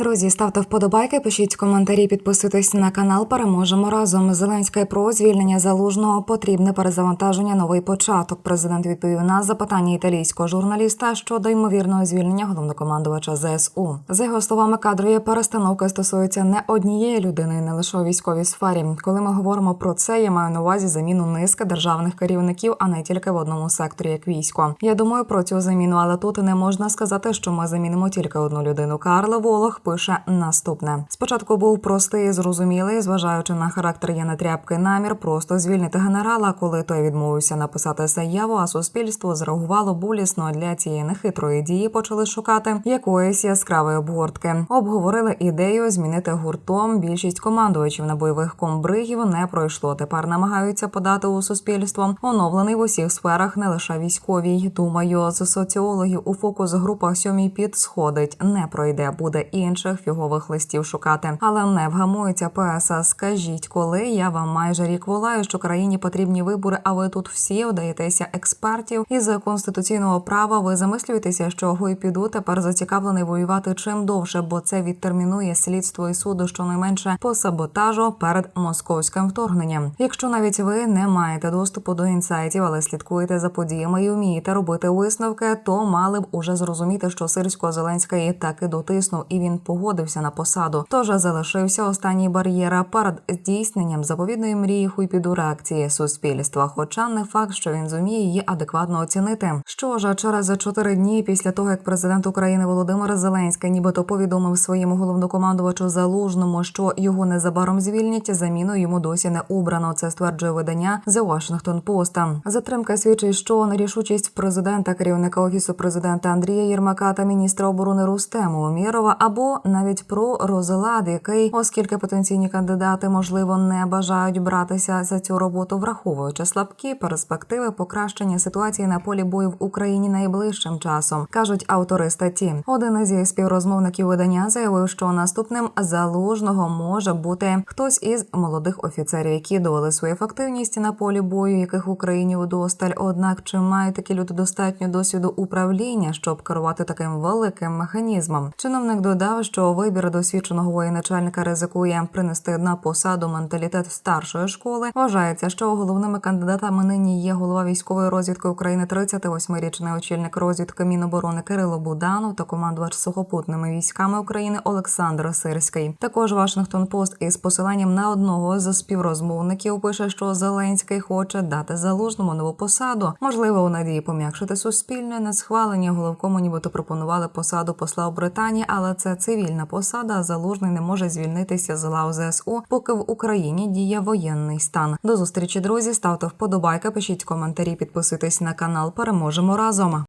Друзі, ставте вподобайки, пишіть коментарі, підписуйтесь на канал. Переможемо разом. Зеленське про звільнення залужного потрібне перезавантаження. Новий початок. Президент відповів на запитання італійського журналіста щодо ймовірного звільнення головнокомандувача ЗСУ. За його словами, кадрові перестановки стосуються не однієї людини, не лише у військовій сфері. Коли ми говоримо про це, я маю на увазі заміну низки державних керівників, а не тільки в одному секторі, як військо. Я думаю про цю заміну, але тут не можна сказати, що ми замінимо тільки одну людину. Карл Волох пише наступне: спочатку був простий, зрозумілий, зважаючи на характер Яна Тряпки, намір просто звільнити генерала, коли той відмовився написати заяву. А суспільство зреагувало болісно для цієї нехитрої дії. Почали шукати якоїсь яскравої обгортки. Обговорили ідею змінити гуртом. Більшість командувачів на бойових комбригів не пройшло. Тепер намагаються подати у суспільство оновлений в усіх сферах, не лише військовій. Думаю, з соціологів у фокус група сьомій під сходить. Не пройде, буде інших фігових листів шукати, але не вгамується ПСА. Скажіть, коли я вам майже рік волаю, що країні потрібні вибори, а ви тут всі вдаєтеся експертів із конституційного права. Ви замислюєтеся, що Гуйпіду тепер зацікавлений воювати чим довше, бо це відтермінує слідство і суду щонайменше по саботажу перед московським вторгненням. Якщо навіть ви не маєте доступу до інсайтів, але слідкуєте за подіями і вмієте робити висновки, то мали б уже зрозуміти, що сирсько Зеленський таки дотиснув і він погодився на посаду. Тож залишився останній бар'єр перед здійсненням заповідної мрії хуйпіду реакції суспільства. Хоча не факт, що він зуміє її адекватно оцінити. Що ж, через чотири дні після того, як президент України Володимир Зеленський нібито повідомив своєму головнокомандувачу залужному, що його незабаром звільнять, заміну йому досі не обрано. Це стверджує видання The Washington Post. Затримка свідчить, що нерішучість президента, керівника офісу президента Андрія Єрмака та міністра оборони Рустему Умірова або навіть про розлад, який, оскільки потенційні кандидати можливо не бажають братися за цю роботу, враховуючи слабкі перспективи покращення ситуації на полі бою в Україні найближчим часом, кажуть автори статті. Один зі співрозмовників видання заявив, що наступним залужного може бути хтось із молодих офіцерів, які довели свою ефективність на полі бою, яких в Україні удосталь. Однак чи мають такі люди достатньо досвіду управління, щоб керувати таким великим механізмом? Чиновник додав, що вибір досвідченого воєначальника ризикує принести на посаду менталітет старшої школи. Вважається, що головними кандидатами нині є голова військової розвідки України, 38-річний очільник розвідки Міноборони Кирило Буданов та командувач сухопутними військами України Олександр Сирський. Також Вашингтон Пост із посиланням на одного з співрозмовників пише, що Зеленський хоче дати залужному нову посаду. Можливо, у надії пом'якшити суспільне несхвалення головкому, нібито пропонували посаду посла у Британії, але це цивільна посада. заложний не може звільнитися з лав ЗСУ, поки в Україні діє воєнний стан. До зустрічі, друзі. Ставте вподобайки, пишіть коментарі, підписуйтесь на канал. Переможемо разом.